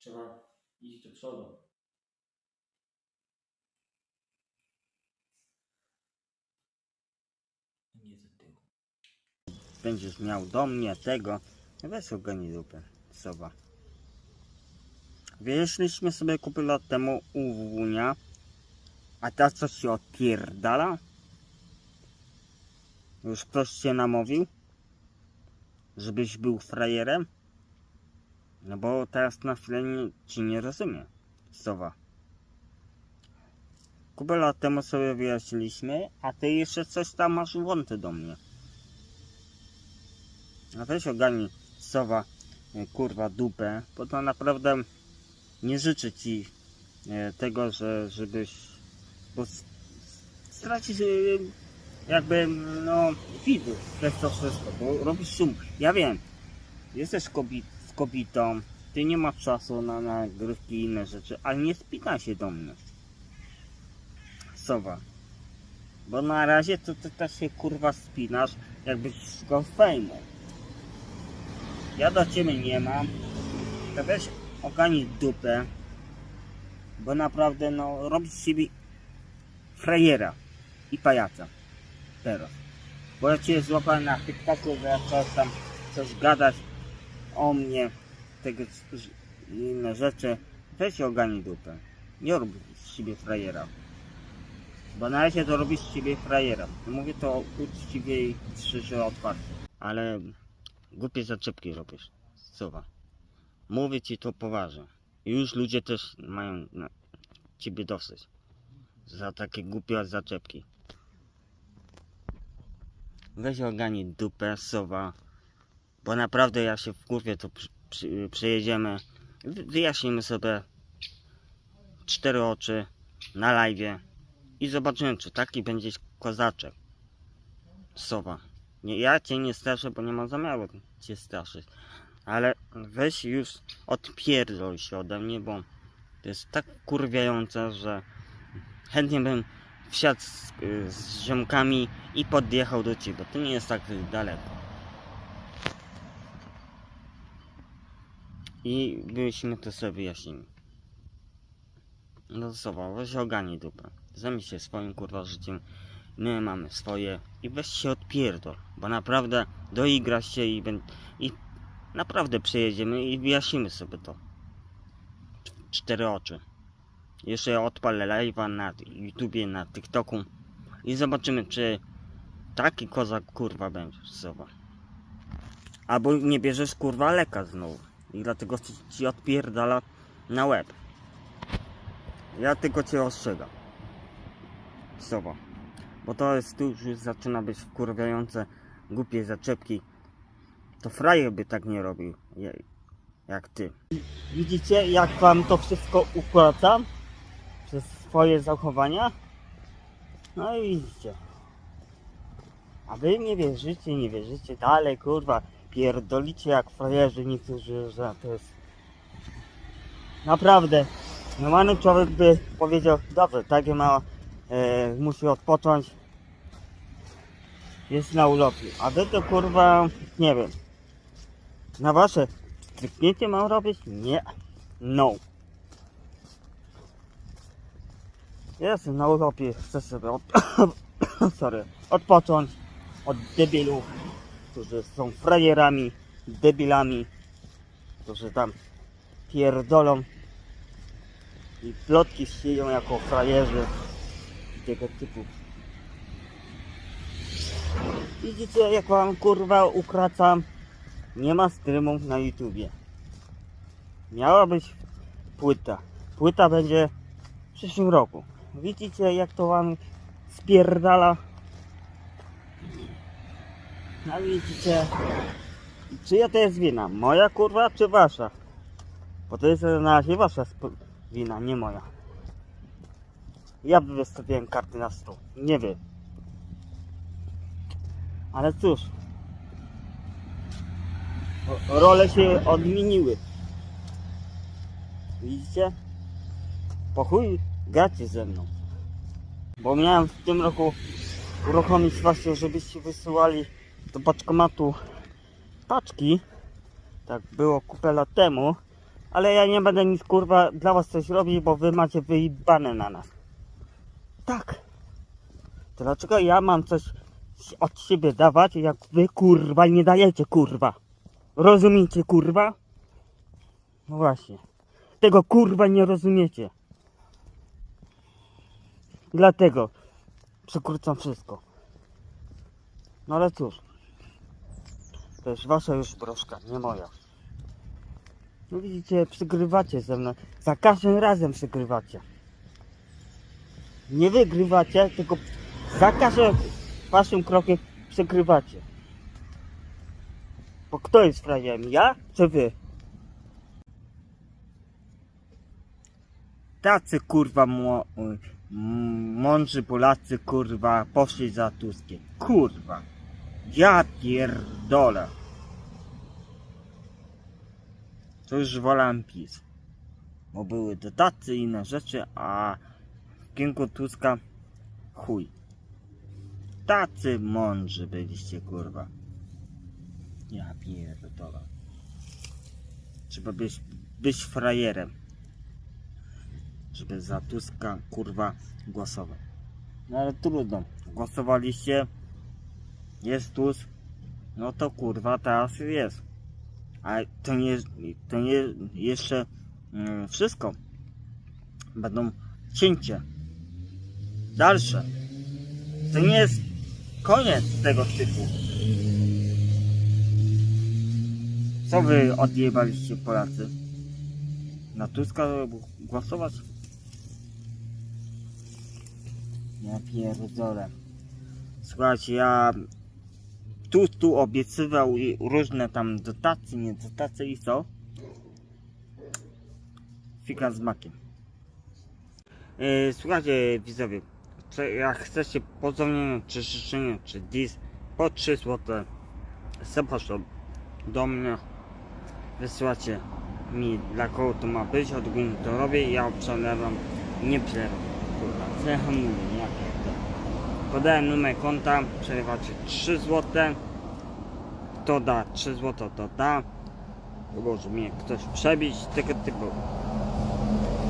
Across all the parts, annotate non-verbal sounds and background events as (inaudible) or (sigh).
Trzeba iść do przodu. Nie do tyłu. Będziesz miał do mnie tego. Weź ogarnij dupę, sowa. Wyszliśmy sobie kupy lat temu u Wunia. A ta coś się odpierdala? Już ktoś cię namówił? Żebyś był frajerem? No bo teraz na chwilę nie, ci nie rozumiem, sowa. Kupę lat temu sobie wyjaśniliśmy, a ty jeszcze coś tam masz wąty do mnie. A weź ogarnij sowa, e, kurwa, dupę, bo to naprawdę nie życzę ci e, tego, że, żebyś, bo stracisz e, jakby, no, widzów przez to wszystko, bo robisz szum. Ja wiem, jesteś kobi z kobietą, ty nie masz czasu na nagrywki i inne rzeczy, ale nie spinaj się do mnie. Sowa. Bo na razie to ty też się kurwa spinasz, jakbyś szukał fejmu. Ja do ciebie nie mam. To weź ogarnij dupę. Bo naprawdę no robisz siebie frajera i pajaca. Teraz. Bo ja cię złapałem na TikToku, że zacząłeś tam coś gadać o mnie, tego inne rzeczy. Weź ogarnij dupę. Nie rób z siebie frajera. Bo na razie to robisz z siebie frajera. Mówię to uczciwie i szczerze otwarcie. Ale głupie zaczepki robisz. Sowa. Mówię ci to poważnie. Już ludzie też mają ciebie dosyć. Za takie głupie zaczepki. Weź ogarnij dupę, sowa. Bo naprawdę ja się w kurwie to przy, przy, przejedziemy. Wy- Wyjaśnimy sobie cztery oczy na live i zobaczymy, czy taki będzie kozaczek. Sowa. Nie, ja cię nie straszę, bo nie mam zamiaru cię straszyć. Ale weź już odpierdol się ode mnie, bo to jest tak kurwiające, że chętnie bym wsiadł z, z ziomkami i podjechał do ciebie. To nie jest tak daleko. I byśmy to sobie wyjaśnili. No sowa, weź ogarnij dupę. Zajmij się swoim kurwa życiem. My mamy swoje i weź się odpierdol, bo naprawdę doigrasz się i, i naprawdę przejedziemy i wyjaśnimy sobie to. Cz- Cztery oczy. Jeszcze odpalę live'a na YouTubie, na TikToku i zobaczymy, czy taki kozak kurwa będzie sowa. Albo nie bierzesz kurwa leka znowu i dlatego ci, odpierdala na łeb. Ja tylko cię ostrzegam. Sowa. Bo to jest tu już zaczyna być wkurwiające, głupie zaczepki. To frajer by tak nie robił, jak ty. Widzicie, jak wam to wszystko układam? Przez swoje zachowania? No i widzicie. A wy nie wierzycie, nie wierzycie dalej, kurwa. Pierdolicie jak frajerzy niektórzy, że to jest... Naprawdę. Normalny człowiek by powiedział, dobrze, takie ma, e, musi odpocząć. Jest na urlopie. A wy to kurwa, nie wiem. Na wasze stryknięcie mam robić? Nie. No. Jestem na urlopie, chcę sobie od... (coughs) sorry, odpocząć od debilów, którzy są frajerami, debilami, którzy tam pierdolą i plotki sieją jako frajerzy tego typu. Widzicie jak wam kurwa ukracam? Nie ma streamów na YouTubie. Miała być płyta. Płyta będzie w przyszłym roku. Widzicie jak to wam spierdala? No widzicie. Czyja to jest wina? Moja kurwa czy wasza? Bo to jest na razie wasza wina, nie moja. Ja wystawiłem karty na stół. Nie wiem. Ale cóż. Role się odmieniły. Widzicie? Po chuj gacie ze mną. Bo miałem w tym roku uruchomić właśnie, żebyście wysyłali do paczkomatu paczki. Tak było kupę lat temu. Ale ja nie będę nic kurwa dla was coś robić, bo wy macie wyjebane na nas. Tak. To dlaczego ja mam coś od siebie dawać, jak wy kurwa nie dajecie kurwa? Rozumiecie kurwa? No właśnie. Tego kurwa nie rozumiecie. Dlatego przykrócam wszystko. No ale cóż. To jest wasza już broszka, nie moja. No widzicie, przygrywacie ze mną. Za każdym razem przygrywacie. Nie wygrywacie, tylko za każdym waszym krokiem przegrywacie. Bo kto jest frajerem? Ja czy wy? Tacy kurwa mądrzy Polacy kurwa poszli za Tuskiem. Kurwa. Ja pierdolę. To już wolałem PiS. Bo były dotacje i inne rzeczy, a w kierunku Tuska chuj. Tacy mądrzy byliście, kurwa. Ja pierdolę. Trzeba być, być frajerem. Żeby za Tuska, kurwa, głosować. No ale trudno. Głosowaliście. Jest Tusk. No to kurwa teraz jest. Ale to nie, to nie jeszcze mm, wszystko. Będą cięcie. Dalsze. To nie jest koniec tego typu. Co wy odjebaliście Polacy? Na Tuska głosować? Ja pierdolę. Słuchajcie, ja tu, tu obiecywał i różne tam dotacje, nie dotacje i co? Fika z makiem. Yy, słuchajcie widzowie, jak chcecie pozdrowienie, czy życzenie, czy dis po 3 zł zapraszam do mnie. Wysyłacie mi dla kogo to ma być, od to robię, ja przelewam, nie przelewam. Kurwa, co ja mówię, ja pierdolę. Podałem numer konta, przelewacie 3 zł. Kto da 3 zł, to da. Może mnie ktoś przebić, tego typu.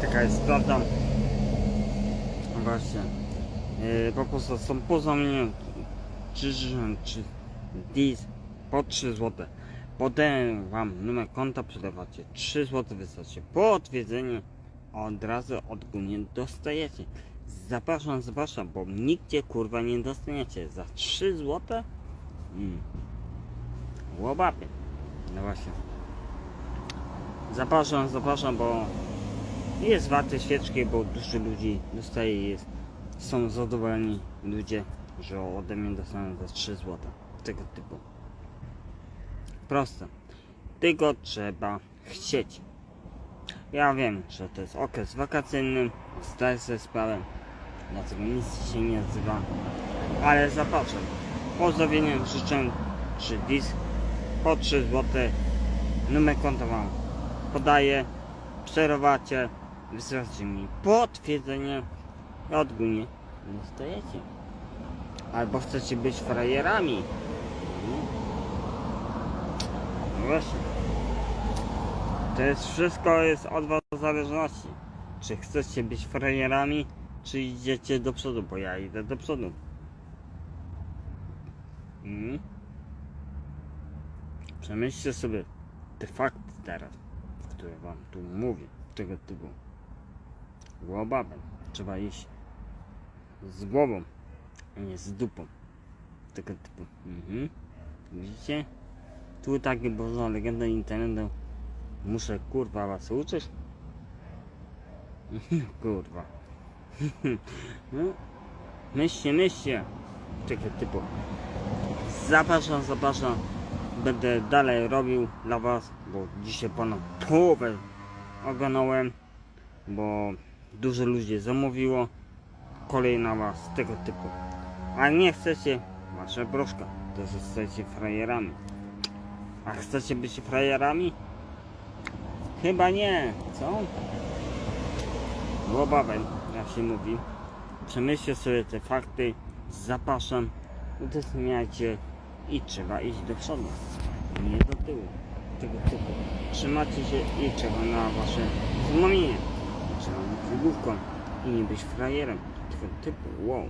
Taka jest prawda. Właśnie. Yy, po prostu są poza mnie czy czy dis po 3 zł. Podałem wam numer konta, przelewacie 3 zł, wystarczy po odwiedzeniu od razu odgórnie dostajecie. Zapraszam, zapraszam, bo nigdzie kurwa nie dostaniecie za 3 zł. Mm. Łobapy. No właśnie. Zapraszam, zapraszam, bo jest warte świeczki, bo dużo ludzi dostaje jest. Są zadowoleni ludzie, że ode mnie dostaną za 3 zł. Tego typu. Proste. Tylko trzeba chcieć. Ja wiem, że to jest okres wakacyjny, zdaję sobie sprawę, dlatego nic się nie nazywa, ale zapraszam. Pozdrowienia życzę czy disk po 3 zł. Numer konta wam podaję, przerowacie, wysyłacie mi potwierdzenie i odgórnie dostajecie. Albo chcecie być frajerami. No właśnie. To jest wszystko jest od was w zależności. Czy chcecie być frajerami, czy idziecie do przodu, bo ja idę do przodu. Mm. Przemyślcie sobie te fakty teraz, które wam tu mówię, tego typu. Głowabem. Trzeba iść z głową, a nie z dupą. Tego typu. Mhm. Widzicie? Tu takie boża legenda internetu. Muszę kurwa was uczyć? (laughs) kurwa. No. Myślcie, myślcie. Tego typu. Zapraszam, zapraszam. Będę dalej robił dla was, bo dzisiaj ponad połowę ogarnąłem, bo dużo ludzi zamówiło. Kolej na was tego typu. A nie chcecie, wasza broszka, to zostajecie frajerami. A chcecie być frajerami? Chyba nie, co? Łobawem, jak się mówi. Przemyślcie sobie te fakty, zapraszam, udostępniajcie i trzeba iść do przodu, nie do tyłu. tego typu. Trzymacie się i czego na wasze wspomnienie. Trzeba być główką i nie być frajerem tego typu. Wow.